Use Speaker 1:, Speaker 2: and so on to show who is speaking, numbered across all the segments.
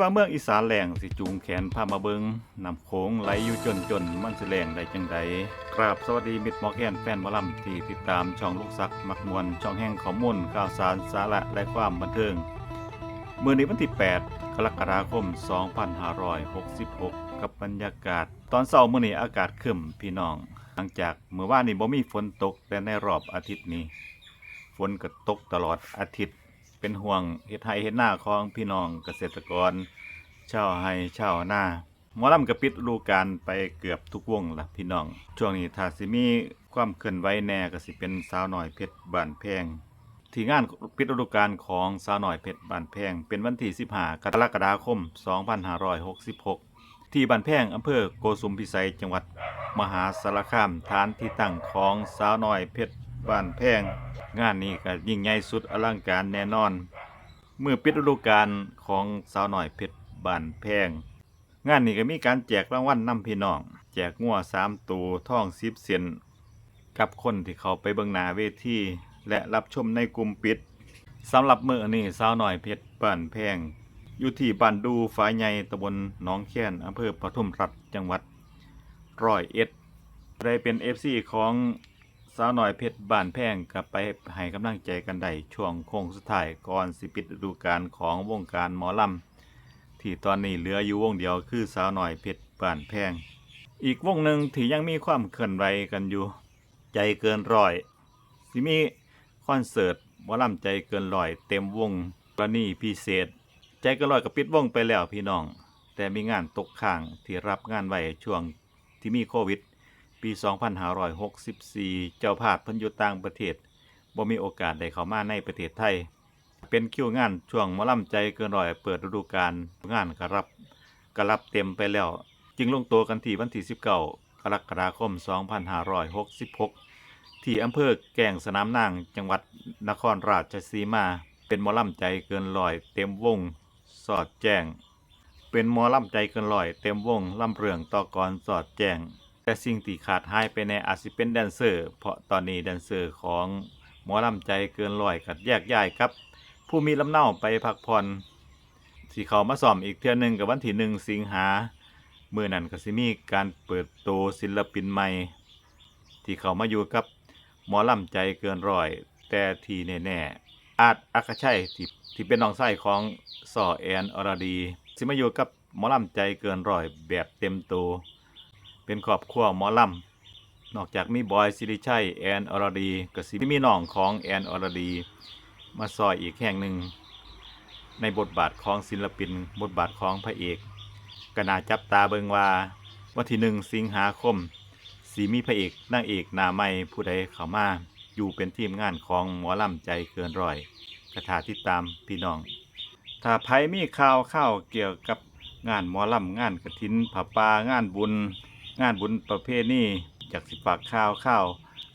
Speaker 1: ว่าเมืองอีสานแหลงสิจูงแขนพามาเบิงนำโขงไหลอยู่จนจนมันสิแหลงได้จังใดกราบสวัสดีมิตรหมอแคนแฟนหมอลำที่ติดตามช่องลูกซักมักมวนช่องแห่งข้อมูลข่าวสารสาระและความบันเทิงเมื้อนี้วันที่ 8 กรกฎาคม 2566 กับบรรยากาศ ตอนเช้าเมื้อนี้อากาศครึ้มพี่น้อง หลังจากเมื่อวานนี้บ่มีฝนตกแต่ในรอบอาทิตย์นี้ ฝนก็ตกตลอดอาทิตย์ เป็นห่วงเฮ็ดไห้เฮ็ดหน้าของพี่น้องเกษตรกรชาวไห้ชาวนาหมอลำกระปิดฤดูกาลไปเกือบทุกวงละพี่น้อง ช่วงนี้ถ้าสิมีความเคลื่อนไหวแน่ก็สิเป็นสาวหน้อยเพชรบ้านแพง ที่งานปิดฤดูกาลของสาวหน้อยเพชรบ้านแพง เป็นวันที่15กรกฎาคม 2566 ที่บ้านแพงอำเภอโกสุมพิสัยจังหวัดมหาสารคามฐานที่ตั้งของสาวหน้อยเพชร บ้านแพง งานนี้ก็ยิ่งใหญ่สุดอลังการแน่นอน เมื่อปิดฤดูกาลของสาวหน้อยเพชรบ้านแพง งานนี้ก็มีการแจกรางวัลนำพี่น้อง แจกงัวสามตัวท่องสิบเซนกับคนที่เขาไปเบิ่งหน้าเวทีและรับชมในกลุ่มปิดสำหรับเมื้อนี้สาวหน้อยเพชรบ้านแพง อยู่ที่บ้านดูฝายใหญ่ตำบลหนองแค้นอำเภอปทุมรัฐจังหวัดร้อยเอ็ดได้เป็น FC ของ สาวหน่อยเพชรบ้านแพงกลับไปให้กำลังใจกันได้ช่วงโค้งสุดท้ายก่อนสิปิดฤดูกาลของวงการหมอลำที่ตอนนี้เหลืออยู่วงเดียวคือสาวหน่อยเพชรบ้านแพง อีกวงหนึ่งที่ยังมีความเคลื่อนไหวกันอยู่ ใจเกินร้อยสิมีคอนเสิร์ตหมอลำใจเกินร้อยเต็มวงกรณีพิเศษ ใจเกินร้อยก็ปิดวงไปแล้วพี่น้อง แต่มีงานตกค้างที่รับงานไว้ช่วงที่มีโควิด ปี2564 เจ้าภาพเพิ่นอยู่ต่างประเทศบ่มีโอกาสได้เข้ามาในประเทศไทย เป็นคิวงานช่วงมอลำใจเกินร้อยเปิดฤดูกาลงานก็รับก็รับเต็มไปแล้ว จึงลงตัวกันที่วันที่ 19 กรกฎาคม 2566 ที่อำเภอแก่งสนามนางจังหวัดนครราชสีมา เป็นมอลำใจเกินร้อยเต็มวงสอดแจ้ง เป็นมอลำใจเกินร้อยเต็มวงล่ำเรืองต่อกรสอดแจ้ง แต่สิ่งที่ขาดหายไปในอาจสิเป็นแดนเซอร์ เพราะตอนนี้แดนเซอร์ของหมอลำใจเกินร้อยกัดแยกย้ายครับ ผู้มีลำเนาไปพักผ่อนที่เขามาซ้อมอีกเทื่อหนึ่งกับวันที่หนึ่งสิงหาเมื่อนั้นก็สิมีการเปิดโตวศิลปินใหม่ ที่เขามาอยู่กับหมอลำใจเกินร้อย แต่ที่แน่ๆอาจอัคชัยที่ที่เป็นน้องไส้ของสอแอนอรดีสิมาอยู่กับหมอลำใจเกินร้อยแบบเต็มตัว เป็นครอบครัวหมอลำนอกจากมีบอยสิริชัยแอนอรดีก็สิมีน้องของแอนอรดี มาซอยอีกแห่งหนึ่ง ในบทบาทของศิลปิน บทบาทของพระเอกกนาจับตาเบิงว่าวันที่หนึ่งสิงหาคมสีมีพระเอกนางเอกนาไม่ผู้ใดเข้ามาอยู่เป็นทีมงานของหมอลำใจเกินร้อยกระถาติดตามพี่น้อง ถ้าไผมีข่าวข้าวเกี่ยวกับงานหมอลำงานกระถินผาปางานบุญ งานบุญประเภทนี้จากสิฝากข่าวข้าว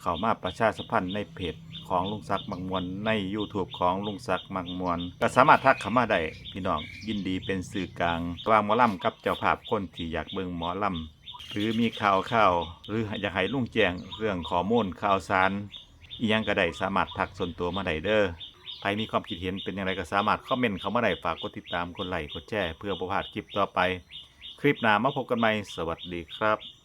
Speaker 1: เข้ามาประชาสัมพันธ์ในเพจของลุงศักดิ์มังมวลใน YouTube ของลุงศักดิ์มังมวลก็สามารถทักเข้ามาได้พี่น้องยินดีเป็นสื่อกลางระหว่างหมอลำกับเจ้าภาพคนที่อยากเบิ่งหมอลำหรือมีข่าวข่าวหรืออยากให้ลุงแจ้งเรื่องข้อมูลข่าวสารอียังก็ได้สามารถทักส่วนตัวมาได้เด้อใครมีความคิดเห็นเป็นอย่างไรก็สามารถคอมเมนต์เข้ามาได้ฝากกดติดตามกดไลค์กดแชร์เพื่อประพาดคลิปต่อไป คลิปหน้ามาพบกันใหม่ สวัสดีครับ